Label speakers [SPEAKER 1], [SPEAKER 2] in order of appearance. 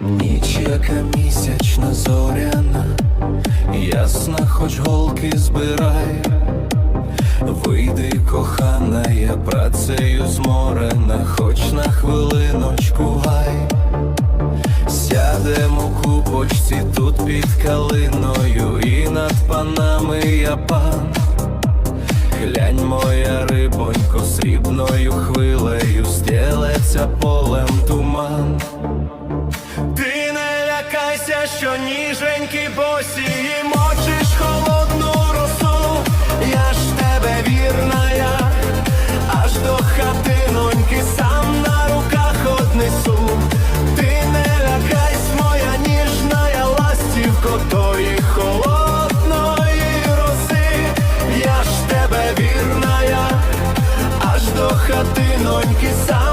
[SPEAKER 1] Ніч, яка місячна зоряна, ясна, хоч голки збирай. Вийди, кохана, я працею зморена, хоч на хвилиночку гай. Сядемо купочці тут під калиною, і над панами я пан. Глянь, моя рибонько, срібною полем туман. Ти не лякайся, що ніженькі босі і мочиш холодну росу, я ж тебе вірна, я аж до хати, ноньки, сам на руках однесу. Ти не лякайся, моя ніжна я ластівко тої холодної роси, я ж тебе вірна, я аж до хати, ноньки сам.